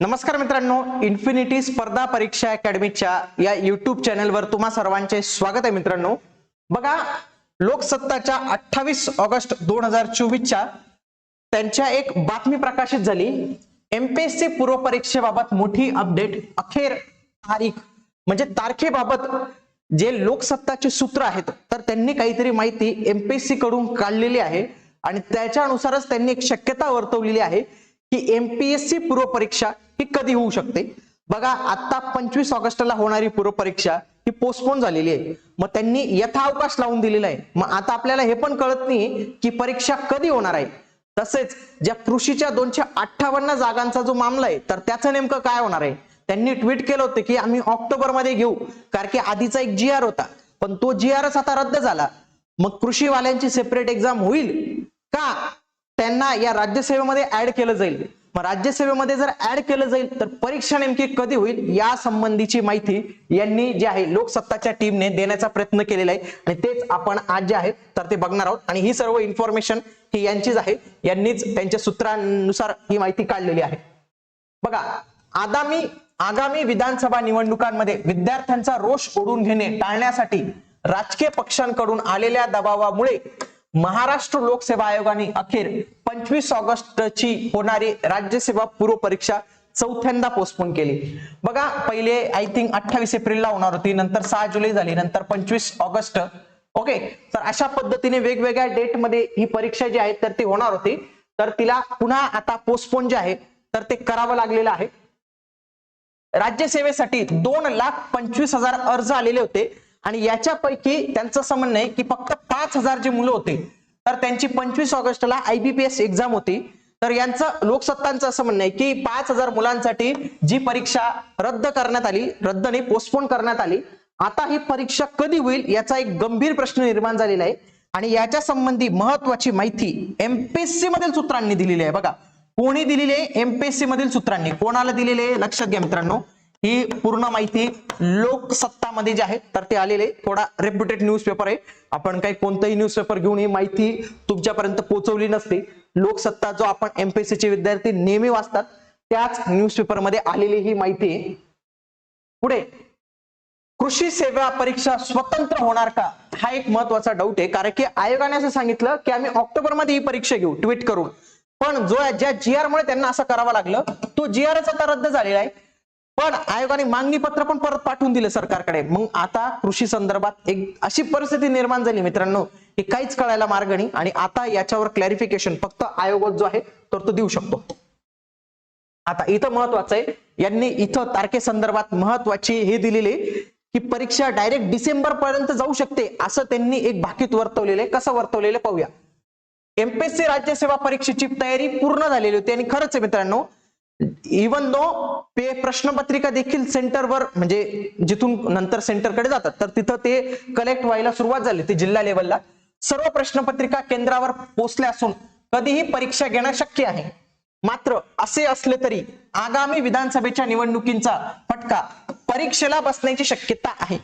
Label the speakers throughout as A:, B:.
A: नमस्कार मित्रांनो इन्फिनिटी स्पर्धा परीक्षा अकॅडमीच्या या युट्यूब चॅनलवर तुम्हा सर्वांचे स्वागत आहे मित्रांनो. बघा लोकसत्ताच्या अठ्ठावीस ऑगस्ट दोन हजार चोवीसच्या त्यांच्या एक बातमी प्रकाशित झाली. एमपीएससी पूर्व परीक्षेबाबत मोठी अपडेट अखेर तारीख म्हणजे तारखेबाबत जे लोकसत्ताचे सूत्र आहेत तर त्यांनी काहीतरी माहिती एमपीएससी कडून काढलेली आहे. आणि त्याच्यानुसारच त्यांनी एक शक्यता वर्तवलेली आहे. की एमपीएससी पूर्व परीक्षा ही कधी होऊ शकते? बघा आता पंचवीस ऑगस्टला होणारी पूर्व परीक्षा ही पोस्टपोन झालेली आहे. मग त्यांनी यथावकाश लावून दिलेला आहे. मग आता आपल्याला हे पण कळत नाही की परीक्षा कधी होणार आहे. तसेच ज्या कृषीच्या दोनशे अठ्ठावन्न जागांचा जो मामला आहे तर त्याचं नेमकं काय होणार आहे? त्यांनी ट्विट केलं होतं की आम्ही ऑक्टोबरमध्ये घेऊ कारण की आधीचा एक जी आर होता. पण तो जी आरच आता रद्द झाला. मग कृषीवाल्यांची सेपरेट एक्झाम होईल का? त्यांना या राज्यसेवेमध्ये ऍड केलं जाईल. मग राज्यसेवेमध्ये जर ऍड केलं जाईल तर परीक्षा नेमकी कधी होईल या संबंधीची माहिती यांनी जी आहे लोकसत्ताच्या टीमने देण्याचा प्रयत्न केलेला आहे. आणि तेच आपण आज जे आहे तर ते बघणार आहोत. आणि ही सर्व इन्फॉर्मेशन ही यांचीच आहे. यांनीच त्यांच्या सूत्रांनुसार ही माहिती काढलेली आहे. बघा आगामी आगामी विधानसभा निवडणुकांमध्ये विद्यार्थ्यांचा रोष ओढून घेणे टाळण्यासाठी राजकीय पक्षांकडून आलेल्या दबावामुळे महाराष्ट्र लोकसेवा आयोगाने अखेर पंचवीस ऑगस्टची होणारी राज्यसेवा पूर्व परीक्षा चौथ्यांदा पोस्टपोन केली. बघा पहिले आय थिंक अठ्ठावीस एप्रिलला होणार होती नंतर सहा जुलै झाली नंतर पंचवीस ऑगस्ट. ओके तर अशा पद्धतीने वेगवेगळ्या डेटमध्ये ही परीक्षा जी आहे तर ती होणार होती. तर तिला पुन्हा आता पोस्टपोन जे आहे तर ते करावं लागलेलं आहे. राज्यसेवेसाठी दोन लाख पंचवीस हजार अर्ज आलेले होते. आणि याच्यापैकी त्यांचं असं म्हणणं आहे की फक्त पाच हजार जे मुलं होते तर त्यांची पंचवीस ऑगस्टला आयबीपीएस एक्झाम होती. तर यांचं लोकसत्तांचं असं म्हणणं आहे की पाच हजार मुलांसाठी जी परीक्षा रद्द करण्यात आली रद्द नाही पोस्टपोन करण्यात आली आता ही परीक्षा कधी होईल याचा एक गंभीर प्रश्न निर्माण झालेला आहे. आणि याच्या संबंधी महत्वाची माहिती एमपीएससी मधील सूत्रांनी दिलेली आहे. बघा कोणी दिलेली आहे एमपीएससी मधील सूत्रांनी? कोणाला दिलेले आहे? लक्षात घ्या मित्रांनो. ही पूर्ण माहिती लोकसत्तामध्ये जे आहे तर ते आलेले थोडा रेप्युटेड न्यूज पेपर आहे. आपण काही कोणतंही न्यूज पेपर घेऊन ही माहिती तुमच्यापर्यंत पोहोचवली नसते. लोकसत्ता जो आपण एमपीएससी चे विद्यार्थी नेहमी वाचतात त्याच न्यूजपेपरमध्ये मध्ये आलेली ही माहिती आहे. पुढे कृषी सेवा परीक्षा स्वतंत्र होणार का? हा एक महत्त्वाचा डाऊट आहे. कारण की आयोगाने असं सांगितलं की आम्ही ऑक्टोबरमध्ये ही परीक्षा घेऊ ट्विट करून. पण जो ज्या जी आर मुळे त्यांना असं करावं लागलं तो जी आर आता रद्द झालेला आहे. पण आयोगाने मागणी पत्र पण परत पाठवून दिलं सरकारकडे. मग आता कृषी संदर्भात एक अशी परिस्थिती निर्माण झाली मित्रांनो की काहीच कळायला मार्ग नाही आणि आता याच्यावर क्लॅरिफिकेशन फक्त आयोग जो आहे तर तो देऊ शकतो. आता इथं महत्वाचं आहे यांनी इथं तारखेसंदर्भात महत्वाची हे दिलेली आहे की परीक्षा डायरेक्ट डिसेंबर पर्यंत जाऊ शकते असं त्यांनी एक भाकीत वर्तवलेलं आहे. कसं वर्तवलेलं पाहूया. एमपीएससी राज्यसेवा परीक्षेची तयारी पूर्ण झालेली होती आणि खरंच आहे मित्रांनो इवन दो पे प्रश्नपत्रिका देखील सेंटरवर म्हणजे जिथून नंतर सेंटरकडे जातात तर तिथं ते कलेक्ट व्हायला सुरुवात झाली ते जिल्हा लेवलला सर्व प्रश्नपत्रिका केंद्रावर पोहोचल्या असून कधीही परीक्षा घेणं शक्य आहे. मात्र असे असले तरी आगामी विधानसभेच्या निवडणुकींचा फटका परीक्षेला बसण्याची शक्यता आहे.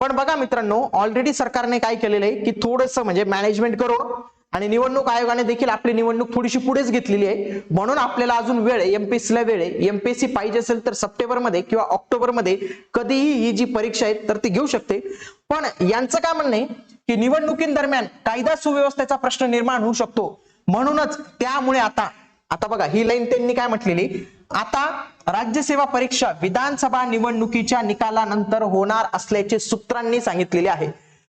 A: पण बघा मित्रांनो ऑलरेडी सरकारने काय केलेलं आहे की थोडस म्हणजे मॅनेजमेंट करून आणि निवडणूक आयोगाने देखील आपली निवडणूक थोडीशी पुढेच घेतलेली आहे. म्हणून आपल्याला अजून वेळ आहे. एमपीएससीला वेळ आहे. एमपीएससी पाहिजे असेल तर सप्टेंबरमध्ये किंवा ऑक्टोबरमध्ये कधीही ही जी परीक्षा आहे तर ती घेऊ शकते. पण यांचं काय म्हणणं आहे की निवडणुकीदरम्यान कायदा सुव्यवस्थेचा प्रश्न निर्माण होऊ शकतो. म्हणूनच त्यामुळे आता आता बघा ही लाईन त्यांनी काय म्हटलेली? आता राज्यसेवा परीक्षा विधानसभा निवडणुकीच्या निकालानंतर होणार असल्याचे सूत्रांनी सांगितलेले आहे.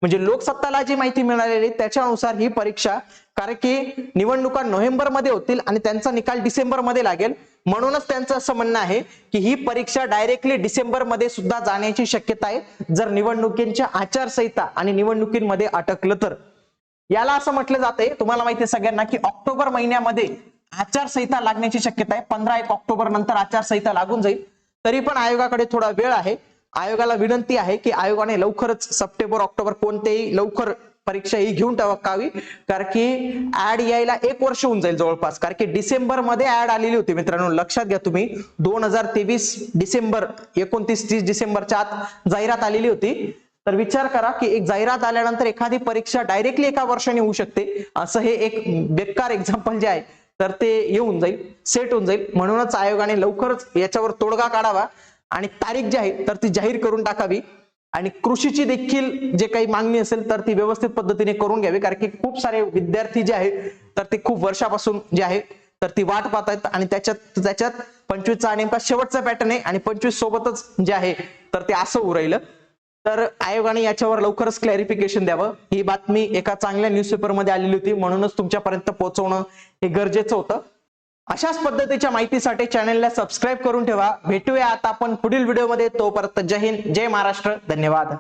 A: म्हणजे लोकसत्ताला जी माहिती मिळालेली त्याच्यानुसार ही परीक्षा कारण की निवडणुका नोव्हेंबरमध्ये होतील आणि त्यांचा निकाल डिसेंबरमध्ये लागेल. म्हणूनच त्यांचं असं म्हणणं आहे की ही परीक्षा डायरेक्टली डिसेंबरमध्ये सुद्धा जाण्याची शक्यता आहे. जर निवडणुकींच्या आचारसंहिता आणि निवडणुकींमध्ये अटकलं तर. याला असं म्हटलं जाते तुम्हाला माहिती आहे सगळ्यांना की ऑक्टोबर महिन्यामध्ये आचारसंहिता लागण्याची शक्यता आहे. पंधरा एक ऑक्टोबर नंतर आचारसंहिता लागून जाईल. तरी पण आयोगाकडे थोडा वेळ आहे. आयोगाला विनंती आहे की आयोगाने लवकरच सप्टेंबर ऑक्टोबर कोणतेही लवकर परीक्षा ही घेऊन टाकावी कारण की ऍड यायला एक वर्ष होऊन जाईल जवळपास. कारण की डिसेंबरमध्ये ऍड आलेली होती मित्रांनो. लक्षात घ्या तुम्ही दोन हजार तेवीस डिसेंबर एकोणतीस तीस डिसेंबरच्या आत जाहिरात आलेली होती. तर विचार करा की एक जाहिरात आल्यानंतर एखादी परीक्षा डायरेक्टली एका वर्षाने होऊ शकते. असं हे एक बेकार एक्झाम्पल जे आहे तर ते येऊन जाईल सेट होऊन जाईल. म्हणूनच आयोगाने लवकरच याच्यावर तोडगा काढावा. आणि तारीख जी आहे तर ती जाहीर करून टाकावी. आणि कृषीची देखील जे काही मागणी असेल तर ती व्यवस्थित पद्धतीने करून घ्यावी. कारण की खूप सारे विद्यार्थी जे आहेत तर ते खूप वर्षापासून जे आहे तर ती वाट पाहत आहेत. आणि त्याच्यात त्याच्यात पंचवीसचा नेमका शेवटचा पॅटर्न आहे. आणि पंचवीस सोबतच जे आहे तर ते असं उरायलं तर आयोगाने याच्यावर लवकरच क्लॅरिफिकेशन द्यावं. ही बातमी एका चांगल्या न्यूजपेपरमध्ये आलेली होती. म्हणूनच तुमच्यापर्यंत पोहोचवणं हे गरजेचं होतं. अशाच पद्धतीच्या माहितीसाठी चॅनलला सबस्क्राईब करून ठेवा. भेटूया आता आपण पुढील व्हिडिओमध्ये. तोपर्यंत जय हिंद जय महाराष्ट्र. धन्यवाद.